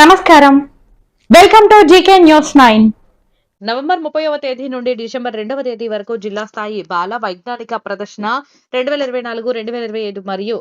నమస్కారం. Welcome to GK news nine. November ముప్పైవ తేదీ నుండి డిసెంబర్ రెండవ తేదీ వరకు జిల్లా స్థాయి బాల వైజ్ఞానిక ప్రదర్శన రెండు వేల ఇరవై నాలుగు రెండు వేల ఇరవై ఐదు మరియు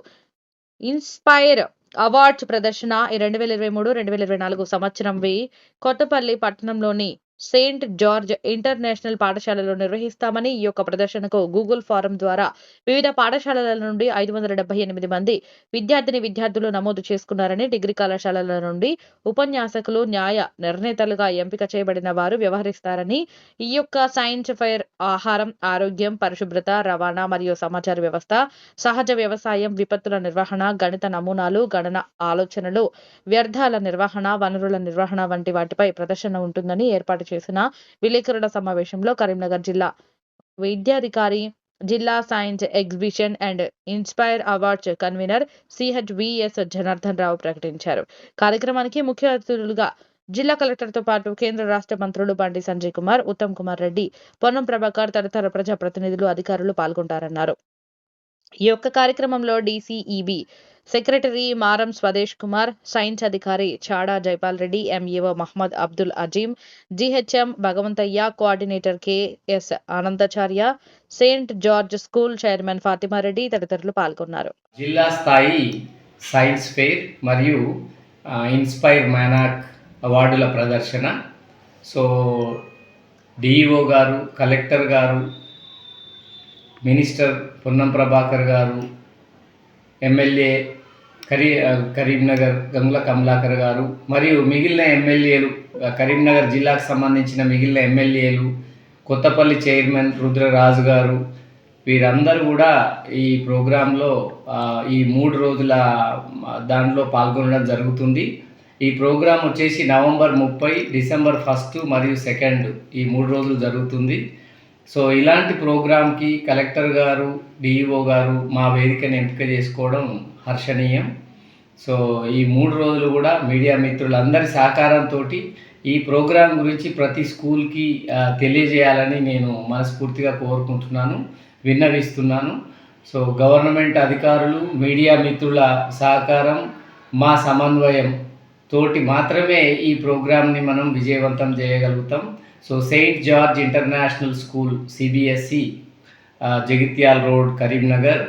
ఇన్స్పైర్ అవార్డ్స్ ప్రదర్శన ఈ రెండు వేల ఇరవై మూడు రెండు వేల ఇరవై నాలుగు సంవత్సరం వి కొత్తపల్లి పట్టణంలోని సెయింట్ జార్జ్ ఇంటర్నేషనల్ పాఠశాలలో నిర్వహిస్తామని ఈ యొక్క ప్రదర్శనకు గూగుల్ ఫారం ద్వారా వివిధ పాఠశాలల నుండి ఐదు వందల డెబ్బై ఎనిమిది మంది విద్యార్థిని విద్యార్థులు నమోదు చేసుకున్నారని డిగ్రీ కళాశాలల నుండి ఉపన్యాసకులు న్యాయ నిర్ణేతలుగా ఎంపిక చేయబడిన వారు వ్యవహరిస్తారని ఈ యొక్క సైన్స్ ఫైర్ ఆహారం ఆరోగ్యం పరిశుభ్రత రవాణా మరియు సమాచార వ్యవస్థ సహజ వ్యవసాయం విపత్తుల నిర్వహణ గణిత నమూనాలు గణన ఆలోచనలు వ్యర్థాల నిర్వహణ వనరుల నిర్వహణ వంటి వాటిపై ప్రదర్శన ఉంటుందని ఏర్పాటు చేసిన విలేకరుల సమావేశంలో కరీంనగర్ జిల్లా వైద్యాధికారి జిల్లా science exhibition and inspire awards convener CHVS Janardhan Rao ప్రకటించారు. కార్యక్రమానికి ముఖ్య అతిథులుగా జిల్లా కలెక్టర్తో పాటు కేంద్ర రాష్ట్ర మంత్రులు బండి సంజయ్ కుమార్ ఉత్తమ్ కుమార్ రెడ్డి పొన్నం ప్రభాకర్ తదితర ప్రజాప్రతినిధులు అధికారులు పాల్గొంటారన్నారు. ఈ యొక్క కార్యక్రమంలో డిసిఈబి సెక్రటరీ మారం స్వదేశ్ కుమార్ సైన్స్ అధికారి Chada Jaipal Reddy MEO Mohammed Abdul Azeem GHM Bhagavantaiah coordinator KS Anandacharya Saint George school chairman Fatimareddy తదితరులు పాల్గొన్నారు. జిల్లా స్థాయి సైన్స్ ఫెయిర్ మరియు ఇన్స్పైర్ మ్యానాక్ అవార్డుల ప్రదర్శన. సో డిఈఓ గారు కలెక్టర్ గారు మినిస్టర్ పొన్నం ప్రభాకర్ గారు ఎమ్మెల్యే కరీ కరీంనగర్ గంగుల కమలాకర్ గారు మరియు మిగిలిన ఎమ్మెల్యేలు కరీంనగర్ జిల్లాకు సంబంధించిన మిగిలిన ఎమ్మెల్యేలు కొత్తపల్లి చైర్మన్ రుద్రరాజు గారు వీరందరూ కూడా ఈ ప్రోగ్రాంలో ఈ మూడు రోజుల దాంట్లో పాల్గొనడం జరుగుతుంది. ఈ ప్రోగ్రాం వచ్చేసి నవంబర్ ముప్పై డిసెంబర్ ఫస్ట్ మరియు సెకండ్ ఈ మూడు రోజులు జరుగుతుంది. సో ఇలాంటి ప్రోగ్రాంకి కలెక్టర్ గారు డిఈఓ గారు మా వేదికను ఎంపిక చేసుకోవడం హర్షణీయం. సో ఈ మూడు రోజులు కూడా మీడియా మిత్రులందరి సహకారంతో ఈ ప్రోగ్రాం గురించి ప్రతి స్కూల్కి తెలియజేయాలని నేను మనస్ఫూర్తిగా కోరుకుంటున్నాను విన్నవిస్తున్నాను. సో గవర్నమెంట్ అధికారులు మీడియా మిత్రుల సహకారం మా సమన్వయం తోటి మాత్రమే ఈ ప్రోగ్రామ్ని మనం విజయవంతం చేయగలుగుతాం. So Saint George international school CBSE Jagtial road Karimnagar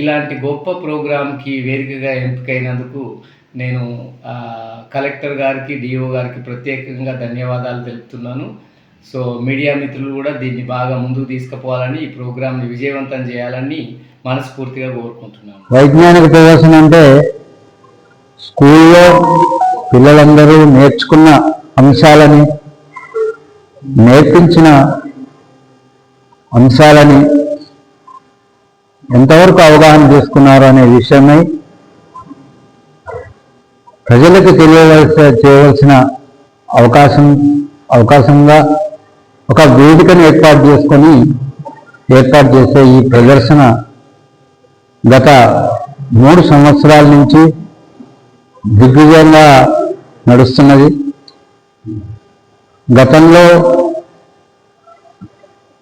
ఇలాంటి గొప్ప ప్రోగ్రాంకి వేదికగా ఎంపికైనందుకు నేను కలెక్టర్ గారికి డిఓ గారికి ప్రత్యేకంగా ధన్యవాదాలు తెలుపుతున్నాను. సో మీడియా మిత్రులు కూడా దీన్ని బాగా ముందుకు తీసుకుపోవాలని ఈ ప్రోగ్రాంని విజయవంతం చేయాలని మనస్ఫూర్తిగా కోరుకుంటున్నాను. వైజ్ఞానిక ప్రదర్శన అంటే స్కూల్లో పిల్లలందరూ నేర్చుకున్న అంశాలని నేర్పించిన అంశాలని ఎంతవరకు అవగాహన చేసుకున్నారు అనే విషయమై ప్రజలకు తెలియవలస చేయవలసిన అవకాశం అవకాశంగా ఒక వేదికను ఏర్పాటు చేసుకొని ఏర్పాటు చేసే ఈ ప్రదర్శన గత మూడు సంవత్సరాల నుంచి దిగ్విజయంగా నడుస్తున్నది. గతంలో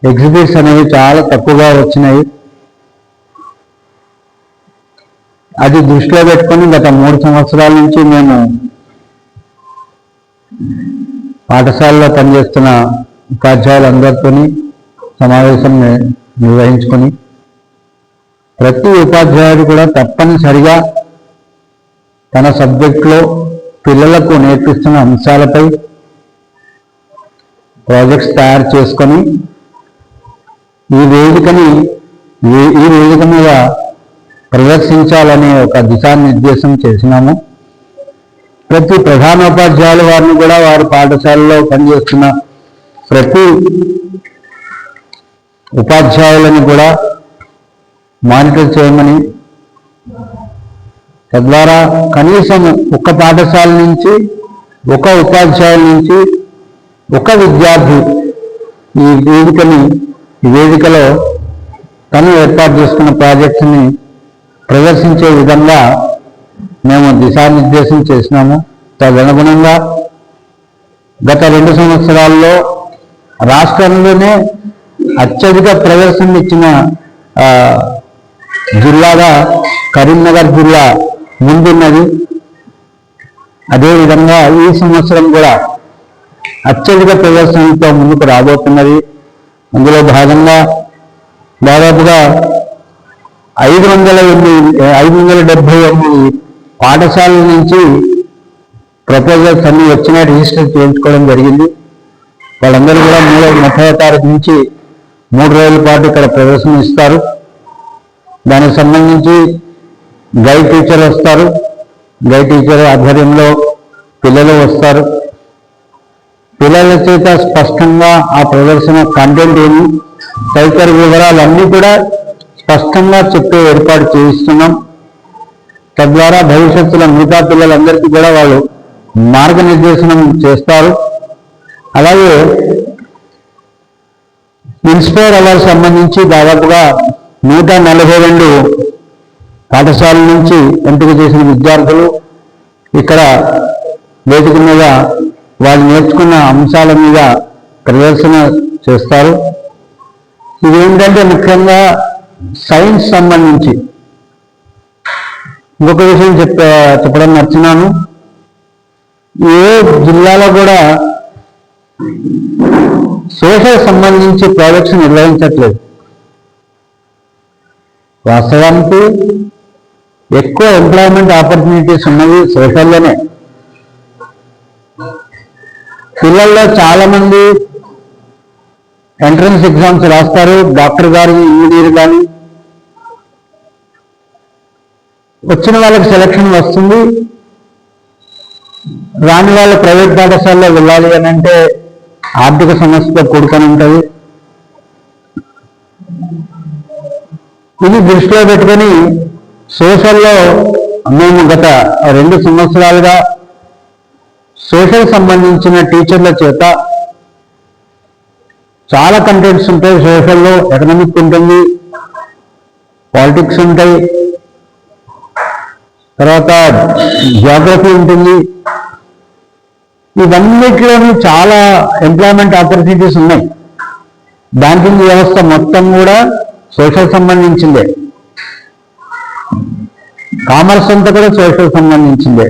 ఎగ్జిబిట్స్ అనేవి చాలా తక్కువగా వచ్చినాయి. అది దృష్టిలో పెట్టుకొని గత మూడు సంవత్సరాల నుంచి మేము పాఠశాలలో పనిచేస్తున్న ఉపాధ్యాయులందరితో సమావేశం నిర్వహించుకొని ప్రతి ఉపాధ్యాయుడు కూడా తప్పనిసరిగా తన సబ్జెక్టులో పిల్లలకు నేర్పిస్తున్న అంశాలపై ప్రాజెక్ట్స్ తయారు చేసుకొని ఈ వేదికని ఈ- ఈ వేదిక మీద ప్రదర్శించాలనే ఒక దిశానిర్దేశం చేసినాము. ప్రతి ప్రధానోపాధ్యాయుల వారిని కూడా వారి పాఠశాలలో పనిచేస్తున్న ప్రతి ఉపాధ్యాయులను కూడా మానిటర్ చేయమని తద్వారా కనీసం ఒక పాఠశాల నుంచి ఒక ఉపాధ్యాయుల నుంచి ఒక విద్యార్థి ఈ వేదికని ఈ వేదికలో తను ఏర్పాటు చేసుకున్న ప్రాజెక్ట్ని ప్రదర్శించే విధంగా మేము దిశానిర్దేశం చేసినాము. తదనుగుణంగా గత రెండు సంవత్సరాల్లో రాష్ట్రంలోనే అత్యధిక ప్రదర్శన ఇచ్చిన జిల్లాగా కరీంనగర్ జిల్లా ముందున్నది. అదేవిధంగా ఈ సంవత్సరం కూడా అత్యధిక ప్రదర్శనంతో ముందుకు రాబోతున్నది. అందులో భాగంగా దాదాపుగా ఐదు వందల ఎనిమిది ఐదు వందల డెబ్బై ఎనిమిది పాఠశాలల నుంచి ప్రపోజల్స్ అన్ని వచ్చినా రిజిస్టర్ చేయించుకోవడం జరిగింది. వాళ్ళందరూ కూడా మూడో ముప్పై తారీఖు నుంచి మూడు రోజుల పాటు ఇక్కడ ప్రదర్శన ఇస్తారు. దానికి సంబంధించి గైడ్ టీచర్ వస్తారు. గైడ్ టీచర్ ఆధ్వర్యంలో పిల్లలు వస్తారు. పిల్లల చేత స్పష్టంగా ఆ ప్రదర్శన కంటెంట్ ఏమి? తదితర వివరాలన్నీ కూడా స్పష్టంగా చెప్పే ఏర్పాటు చేయిస్తున్నాం. తద్వారా భవిష్యత్తులో మిగతా పిల్లలందరికీ కూడా వాళ్ళు మార్గనిర్దేశనం చేస్తారు. అలాగే ఇన్స్పైర్ అవార్డు సంబంధించి దాదాపుగా నూట నలభై రెండు పాఠశాల నుంచి ఎంపిక చేసిన విద్యార్థులు ఇక్కడ వేదిక మీద వాళ్ళు నేర్చుకున్న అంశాల మీద ప్రదర్శన చేస్తారు. ఇది ఏంటంటే ముఖ్యంగా సైన్స్ సంబంధించి ఇంకొక విషయం చెప్ప చెప్పడం మర్చినాను. ఏ జిల్లాలో కూడా సోషల్ సంబంధించి ప్రాజెక్ట్స్ నిర్వహించట్లేదు. వాస్తవానికి ఎక్కువ ఎంప్లాయ్మెంట్ ఆపర్చునిటీస్ ఉన్నవి సోషల్లోనే. పిల్లల్లో చాలా మంది ఎంట్రన్స్ ఎగ్జామ్స్ రాస్తారు. డాక్టర్ గారు ఇంజనీర్ కానీ వచ్చిన వాళ్ళకి సెలక్షన్ వస్తుంది. రాని వాళ్ళు ప్రైవేట్ పాఠశాలలో వెళ్ళాలి అని అంటే ఆర్థిక సమస్యతో కూడుకొని ఉంటుంది. ఇది దృష్టిలో పెట్టుకొని సోషల్లో మేము గత రెండు సంవత్సరాలుగా సోషల్ సంబంధించిన టీచర్ల చేత చాలా కంటెంట్స్ ఉంటాయి. సోషల్లో ఎకనామిక్ ఉంటుంది పాలిటిక్స్ ఉంటాయి తర్వాత జాగ్రఫీ ఉంటుంది. ఇవన్నిటిలోనూ చాలా ఎంప్లాయ్మెంట్ ఆపర్చునిటీస్ ఉన్నాయి. బ్యాంకింగ్ వ్యవస్థ మొత్తం కూడా సోషల్ సంబంధించిందే. కామర్స్ అంతా కూడా సోషల్ సంబంధించిందే.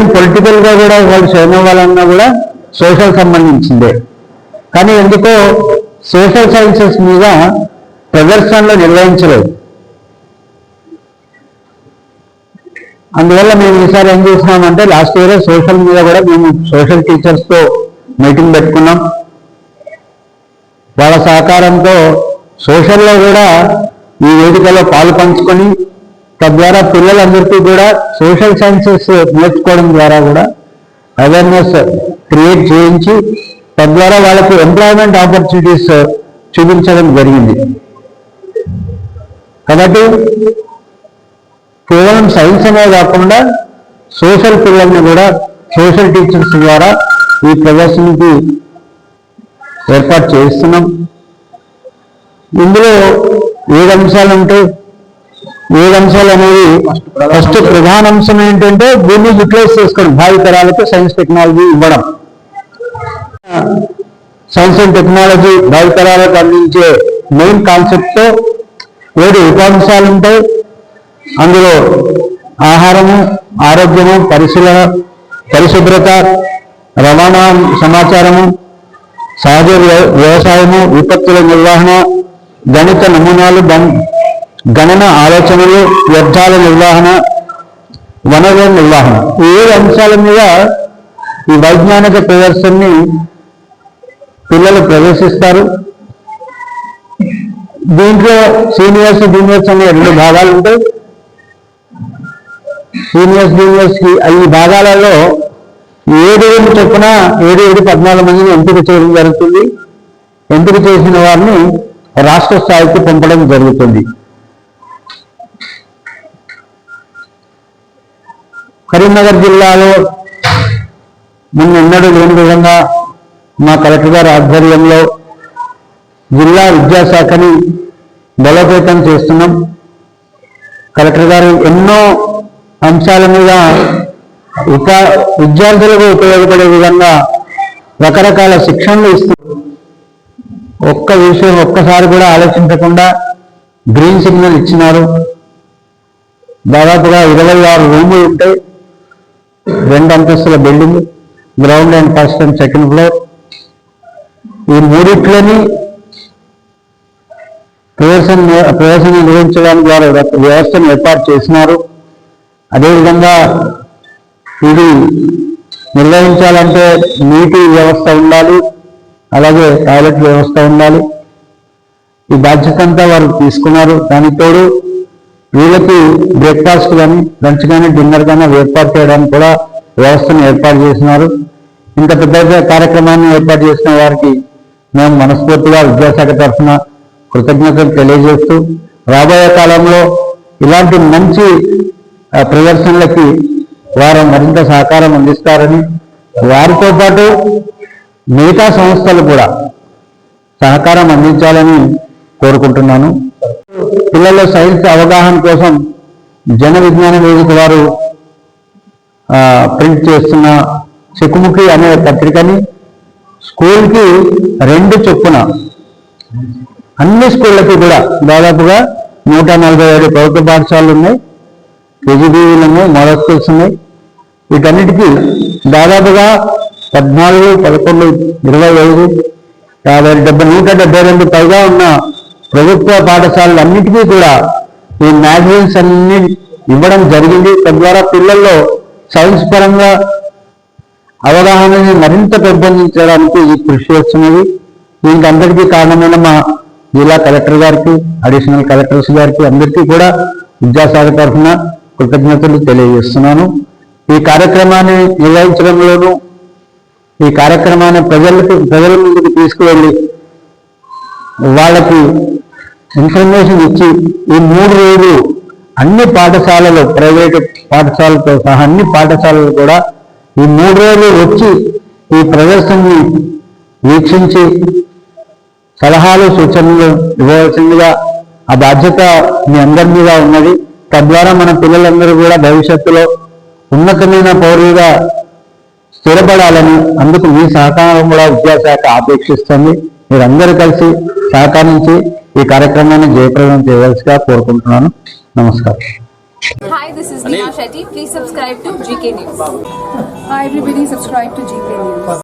ఈవెన్ పొలిటికల్గా కూడా వాళ్ళు చేయడం కూడా సోషల్ సంబంధించిందే. కానీ ఎందుకో సోషల్ సైన్సెస్ మీద ప్రదర్శనలు నిర్వహించలేదు. అందువల్ల మేము ఈసారి ఏం చేసినామంటే లాస్ట్ ఇయర్ సోషల్ మీద కూడా మేము సోషల్ టీచర్స్తో మీటింగ్ పెట్టుకున్నాం. వాళ్ళ సహకారంతో సోషల్లో కూడా ఈ వేదికలో పాలు పంచుకొని తద్వారా పిల్లలందరికీ కూడా సోషల్ సైన్సెస్ నేర్చుకోవడం ద్వారా కూడా అవేర్నెస్ క్రియేట్ చేయించి తద్వారా వాళ్ళకి ఎంప్లాయ్మెంట్ ఆపర్చునిటీస్ చూపించడం జరిగింది. కాబట్టి కేవలం సైన్స్ అనే కాకుండా సోషల్ పిల్లల్ని కూడా సోషల్ టీచర్స్ ద్వారా ఈ ప్రదర్శనకి ఏర్పాటు చేస్తున్నాం ఇందులో ఏడు అంశాలు ఉంటాయి ఏడు అంశాలు అనేవి ఫస్ట్ ప్రధాన అంశం ఏంటంటే దీన్ని యూటిలైజ్ చేసుకోవడం. భావి తరాలకు సైన్స్ టెక్నాలజీ ఇవ్వడం. సైన్స్ అండ్ టెక్నాలజీ భావి తరాలకు అందించే మెయిన్ కాన్సెప్ట్తో ఏడు ఉపాంశాలు ఉంటాయి అందులో ఆహారము ఆరోగ్యము పరిశీలన పరిశుభ్రత రవాణా సమాచారము సహజ వ్య- వ్యవసాయము విపత్తుల నిర్వహణ గణిత నమూనాలు గణన ఆలోచనలు వ్యర్థాల నిర్వహణ వనరుల నిర్వహణ. ఏడు అంశాల మీద ఈ వైజ్ఞానిక ప్రదర్శనని పిల్లలు ప్రవేశిస్తారు దీంట్లో సీనియర్స్ జూనియర్స్ అనే రెండు భాగాలు ఉంటాయి. సీనియర్స్ జూనియర్స్కి భాగాలలో ఏడు ఏడు చొప్పున ఏడు ఏడు పద్నాలుగు మందిని ఎంపిక చేయడం జరుగుతుంది. ఎంపిక చేసిన వారిని రాష్ట్ర స్థాయికి పంపడం జరుగుతుంది. కరీంనగర్ జిల్లాలో మొన్న లేని విధంగా మా కలెక్టర్ గారి ఆధ్వర్యంలో జిల్లా విద్యాశాఖని బలోపేతం చేస్తున్నాం. కలెక్టర్ గారు ఎన్నో అంశాల మీద ఉపా విద్యార్థులకు ఉపయోగపడే విధంగా రకరకాల శిక్షణలు ఇస్తూ ఒక్క విషయం ఒక్కసారి కూడా ఆలోచించకుండా గ్రీన్ సిగ్నల్ ఇచ్చినారు. దాదాపుగా ఇరవై ఆరు రూములు ఉంటాయి రెండు అంతస్తుల building ground and first and second floor ఈ మూడిట్లని ప్రవేశం ప్రవేశం నిర్వహించడానికి వారు వ్యవస్థను ఏర్పాటు చేసినారు. అదేవిధంగా ఇది నిర్వహించాలంటే నీటి వ్యవస్థ ఉండాలి అలాగే టాయిలెట్ వ్యవస్థ ఉండాలి. ఈ బాధ్యత అంతా వారు తీసుకున్నారు. దానికి తోడు వీళ్ళకి బ్రేక్ఫాస్ట్ కానీ లంచ్ కానీ డిన్నర్ కానీ ఏర్పాటు చేయడానికి కూడా వ్యవస్థను ఏర్పాటు చేసినారు. ఇంత పెద్ద కార్యక్రమాన్ని ఏర్పాటు చేసిన వారికి మేము మనస్ఫూర్తిగా విద్యాశాఖ తరఫున కృతజ్ఞతలు తెలియజేస్తూ రాబోయే కాలంలో ఇలాంటి మంచి ప్రదర్శనలకి వారు మరింత సహకారం అందిస్తారని వారితో పాటు మిగతా సంస్థలు కూడా సహకారం అందించాలని కోరుకుంటున్నాను. పిల్లల సైన్స్ అవగాహన కోసం జన విజ్ఞాన వేదిక వారు ప్రింట్ చేస్తున్న చెక్కుముఖి అనే పత్రికని స్కూల్కి రెండు చొప్పున అన్ని స్కూళ్ళకి కూడా దాదాపుగా నూట నలభై ఏడు ప్రభుత్వ పాఠశాలలు ఉన్నాయి కేజీబీలు ఉన్నాయి మోడల్ స్కూల్స్ ఉన్నాయి. వీటన్నిటికీ దాదాపుగా పద్నాలుగు పదకొండు ఇరవై ఐదు యాభై డెబ్బై నూట డెబ్బై రెండు పైగా ఉన్న ప్రభుత్వ పాఠశాలలు అన్నిటికీ కూడా ఈ మ్యాగజైన్స్ అన్ని ఇవ్వడం జరిగింది. తద్వారా పిల్లల్లో సైన్స్ పరంగా అవగాహనని మరింత పెంపొందించడానికి ఈ కృషి చేస్తున్నది. దీనికి అందరికీ కారణమైన మా జిల్లా కలెక్టర్ గారికి అడిషనల్ కలెక్టర్స్ గారికి అందరికీ కూడా విద్యాశాఖ తరఫున కృతజ్ఞతలు తెలియజేస్తున్నాను. ఈ కార్యక్రమాన్ని నిర్వహించడంలోనూ ఈ కార్యక్రమాన్ని ప్రజలకు ప్రజల ముందుకు తీసుకువెళ్ళి వాళ్ళకి ఇన్ఫర్మేషన్ ఇచ్చి ఈ మూడు రోజులు అన్ని పాఠశాలలు ప్రైవేటు పాఠశాలతో సహా అన్ని పాఠశాలలు కూడా ఈ మూడు రోజులు వచ్చి ఈ ప్రదర్శనని వీక్షించి సలహాలు సూచనలు ఇవ్వవలసిందిగా ఆ బాధ్యత మీ అందరి మీద ఉన్నది. తద్వారా మన పిల్లలందరూ కూడా భవిష్యత్తులో ఉన్నతమైన పౌరులుగా స్థిరపడాలని అందుకు మీ సహకారం కూడా విద్యాశాఖ ఆపేక్షిస్తుంది. మీరందరూ కలిసి సహకరించి ఈ కార్యక్రమాన్ని జయప్రదం చేయవలసిగా కోరుకుంటున్నాను నమస్కారం Hi, this is Neha Shetty. Please subscribe to GK News. Hi everybody, subscribe to GK News.